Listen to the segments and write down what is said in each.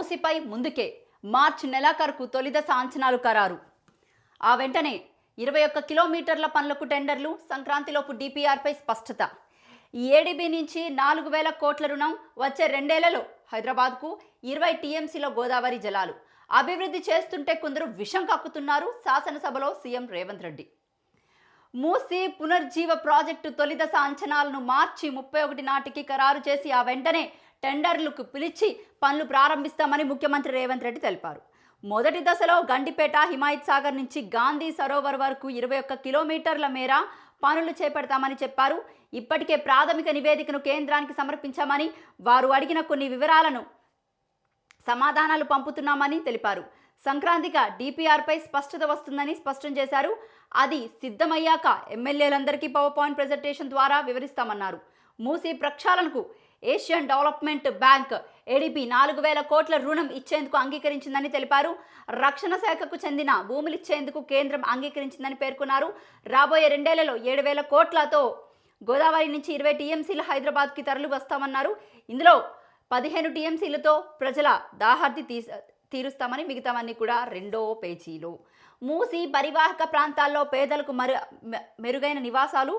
మూసిపై ముందుకే మార్చి నెలాఖరుకు తొలిదశ అంచనాలు ఖరారు ఆ వెంటనే ఇరవై ఒక్క కిలోమీటర్ల పనులకు టెండర్లు సంక్రాంతిలోపు డిపిఆర్పై స్పష్టత. ఈ ఏడీబీ నుంచి నాలుగు వేల కోట్ల రుణం వచ్చే రెండేళ్ళలో హైదరాబాద్కు ఇరవై టీఎంసీలో గోదావరి జలాలు. అభివృద్ధి చేస్తుంటే కొందరు విషం కక్కుతున్నారు శాసనసభలో సీఎం రేవంత్ రెడ్డి. మూసి పునర్జీవ ప్రాజెక్టు తొలిదశ అంచనాలను మార్చి ముప్పై ఒకటి నాటికి ఖరారు చేసి ఆ వెంటనే టెండర్లకు పిలిచి పనులు ప్రారంభిస్తామని ముఖ్యమంత్రి రేవంత్ రెడ్డి తెలిపారు. మొదటి దశలో గండిపేట హిమాయత్ సాగర్ నుంచి గాంధీ సరోవర్ వరకు ఇరవై ఒక్క కిలోమీటర్ల మేర పనులు చేపడతామని చెప్పారు. ఇప్పటికే ప్రాథమిక నివేదికను కేంద్రానికి సమర్పించామని వారు అడిగిన కొన్ని వివరాలను సమాధానాలు పంపుతున్నామని తెలిపారు. సంక్రాంతిగా డిపిఆర్పై స్పష్టత వస్తుందని స్పష్టం చేశారు. అది సిద్ధమయ్యాక ఎమ్మెల్యేలందరికీ పవర్ పాయింట్ ప్రజెంటేషన్ ద్వారా వివరిస్తామన్నారు. మూసీ ప్రక్షాళనకు ఏషియన్ డెవలప్మెంట్ బ్యాంక్ ఏడీపీ నాలుగు వేల కోట్ల రుణం ఇచ్చేందుకు అంగీకరించిందని తెలిపారు. రక్షణ శాఖకు చెందిన భూములు ఇచ్చేందుకు కేంద్రం అంగీకరించిందని పేర్కొన్నారు. రాబోయే రెండేళ్ళలో ఏడు వేల కోట్లతో గోదావరి నుంచి ఇరవై టీఎంసీలు హైదరాబాద్కి తరలి వస్తామన్నారు ఇందులో పదిహేను టీఎంసీలతో ప్రజల దాహార్తి తీ తీరుస్తామని మిగతావన్నీ కూడా రెండో పేజీలో. మూసి పరివాహక ప్రాంతాల్లో పేదలకు మరు మెరుగైన నివాసాలు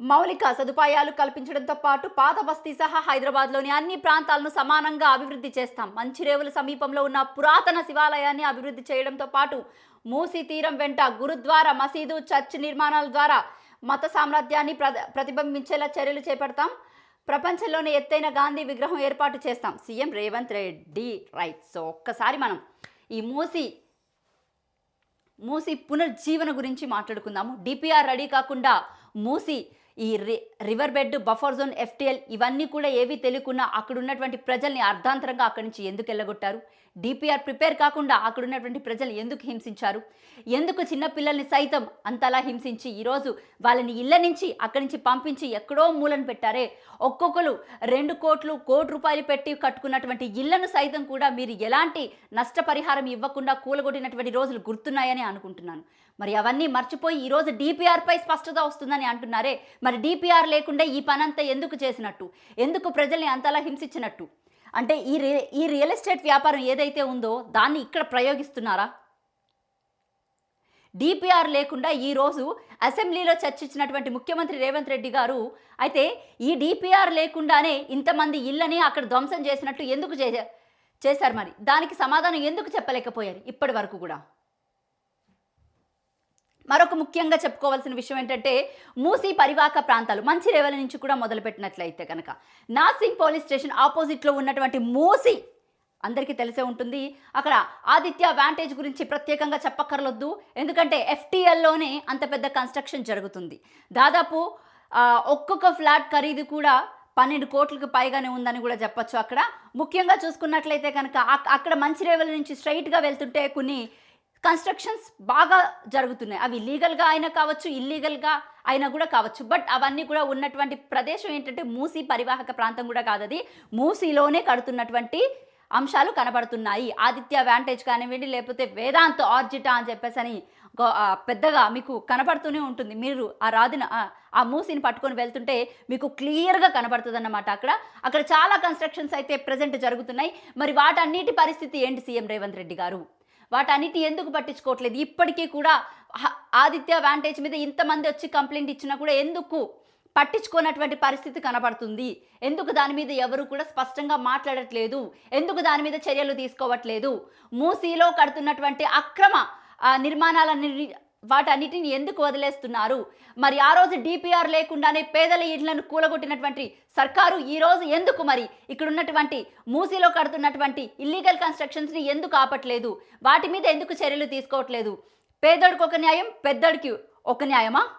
మౌలిక సదుపాయాలు కల్పించడంతో పాటు పాత బస్తీ సహా హైదరాబాద్లోని అన్ని ప్రాంతాలను సమానంగా అభివృద్ధి చేస్తాం. మంచిరేవుల సమీపంలో ఉన్న పురాతన శివాలయాన్ని అభివృద్ధి చేయడంతో పాటు మూసీ తీరం వెంట గురుద్వారా మసీదు చర్చ్ నిర్మాణాల ద్వారా మత సామ్రాజ్యాన్ని ప్ర ప్రతిబింబించేలా చర్యలు చేపడతాం. ప్రపంచంలోనే ఎత్తైన గాంధీ విగ్రహం ఏర్పాటు చేస్తాం. CM Revanth Reddy right. So ఒక్కసారి మనం ఈ మూసి మూసి పునర్జీవన గురించి మాట్లాడుకుందాము. డిపిఆర్ రెడీ కాకుండా మూసి ఈ రి river bed buffer zone FTL ఇవన్నీ కూడా ఏవి తెలియకుండా అక్కడ ఉన్నటువంటి ప్రజల్ని అర్ధాంతరంగా అక్కడి నుంచి ఎందుకు వెళ్ళగొట్టారు డిపిఆర్ ప్రిపేర్ కాకుండా అక్కడ ఉన్నటువంటి ప్రజలు ఎందుకు హింసించారు? ఎందుకు చిన్నపిల్లల్ని సైతం అంతలా హింసించి ఈరోజు వాళ్ళని ఇళ్ళ నుంచి అక్కడి నుంచి పంపించి ఎక్కడో మూలను పెట్టారే? ఒక్కొక్కరు రెండు కోట్లు కోటి రూపాయలు పెట్టి కట్టుకున్నటువంటి ఇళ్ళను సైతం కూడా మీరు ఎలాంటి నష్టపరిహారం ఇవ్వకుండా కూలగొట్టినటువంటి రోజులు గుర్తున్నాయని అనుకుంటున్నాను. మరి అవన్నీ మర్చిపోయి ఈరోజు డిపిఆర్పై స్పష్టత వస్తుందని అంటున్నారే? మరి డిపిఆర్ లేకుండా ఈ పనంతా ఎందుకు చేసినట్టు? ఎందుకు ప్రజల్ని అంతలా హింసించినట్టు? అంటే ఈ రి ఈ రియల్ ఎస్టేట్ వ్యాపారం ఏదైతే ఉందో దాన్ని ఇక్కడ ప్రయోగిస్తున్నారా? డిపిఆర్ లేకుండా ఈరోజు అసెంబ్లీలో చర్చించినటువంటి ముఖ్యమంత్రి రేవంత్ రెడ్డి గారు అయితే ఈ డిపిఆర్ లేకుండానే ఇంతమంది ఇళ్ళని అక్కడ ధ్వంసం చేసినట్టు ఎందుకు చే చేశారు మరి? దానికి సమాధానం ఎందుకు చెప్పలేకపోయారు ఇప్పటి వరకు కూడా? మరొక ముఖ్యంగా చెప్పుకోవాల్సిన విషయం ఏంటంటే మూసీ పరివాక ప్రాంతాలు మంచి రేవల నుంచి కూడా మొదలుపెట్టినట్లయితే కనుక. నాసింగ్ పోలీస్ స్టేషన్ ఆపోజిట్లో ఉన్నటువంటి మూసీ అందరికీ తెలిసే ఉంటుంది. అక్కడ ఆదిత్య వ్యాంటేజ్ గురించి ప్రత్యేకంగా చెప్పక్కర్లొద్దు. ఎందుకంటే ఎఫ్టీఎల్లోనే అంత పెద్ద కన్స్ట్రక్షన్ జరుగుతుంది. దాదాపు ఒక్కొక్క ఫ్లాట్ ఖరీదు కూడా పన్నెండు కోట్లకు పైగానే ఉందని కూడా చెప్పొచ్చు అక్కడ. ముఖ్యంగా చూసుకున్నట్లయితే కనుక అక్కడ అక్కడ మంచిరేవల నుంచి స్ట్రైట్గా వెళ్తుంటే కొన్ని కన్స్ట్రక్షన్స్ బాగా జరుగుతున్నాయి. అవి లీగల్గా అయినా కావచ్చు ఇల్లీగల్గా అయినా కూడా కావచ్చు. బట్ అవన్నీ కూడా ఉన్నటువంటి ప్రదేశం ఏంటంటే మూసీ పరివాహక ప్రాంతం కూడా కాదు అది. మూసీలోనే కడుతున్నటువంటి అంశాలు కనబడుతున్నాయి. ఆదిత్య వ్యాంటేజ్ కానివ్వండి లేకపోతే వేదాంత్ ఆర్జిటా అని చెప్పేసి అని పెద్దగా మీకు కనబడుతూనే ఉంటుంది. మీరు ఆ రాదిన ఆ- ఆ మూసిని పట్టుకొని వెళ్తుంటే మీకు క్లియర్గా కనబడుతుంది అన్నమాట అక్కడ. అక్కడ చాలా కన్స్ట్రక్షన్స్ అయితే ప్రజెంట్ జరుగుతున్నాయి. మరి వాటన్నిటి పరిస్థితి ఏంటి సీఎం రేవంత్ రెడ్డి గారు? వాటన్నిటి ఎందుకు పట్టించుకోవట్లేదు? ఇప్పటికీ కూడా హ- ఆదిత్య వ్యాంటేజ్ మీద ఇంతమంది వచ్చి కంప్లైంట్ ఇచ్చినా కూడా ఎందుకు పట్టించుకోనటువంటి పరిస్థితి కనబడుతుంది? ఎందుకు దాని మీద ఎవరు కూడా స్పష్టంగా మాట్లాడట్లేదు? ఎందుకు దాని మీద చర్యలు తీసుకోవట్లేదు? మూసీలో కడుతున్నటువంటి అక్రమ నిర్మాణాల వాటన్నిటిని ఎందుకు వదిలేస్తున్నారు? మరి ఆ రోజు డిపిఆర్ లేకుండానే పేదల ఇళ్ళను కూలగొట్టినటువంటి సర్కారు ఈ రోజు ఎందుకు మరి? ఇక్కడ ఉన్నటువంటి మూసీలో కడుతున్నటువంటి ఇల్లీగల్ కన్స్ట్రక్షన్స్ని ఎందుకు ఆపట్లేదు? వాటి మీద ఎందుకు చర్యలు తీసుకోవట్లేదు? పేదోడికి ఒక న్యాయం పెద్దోడికి ఒక న్యాయమా?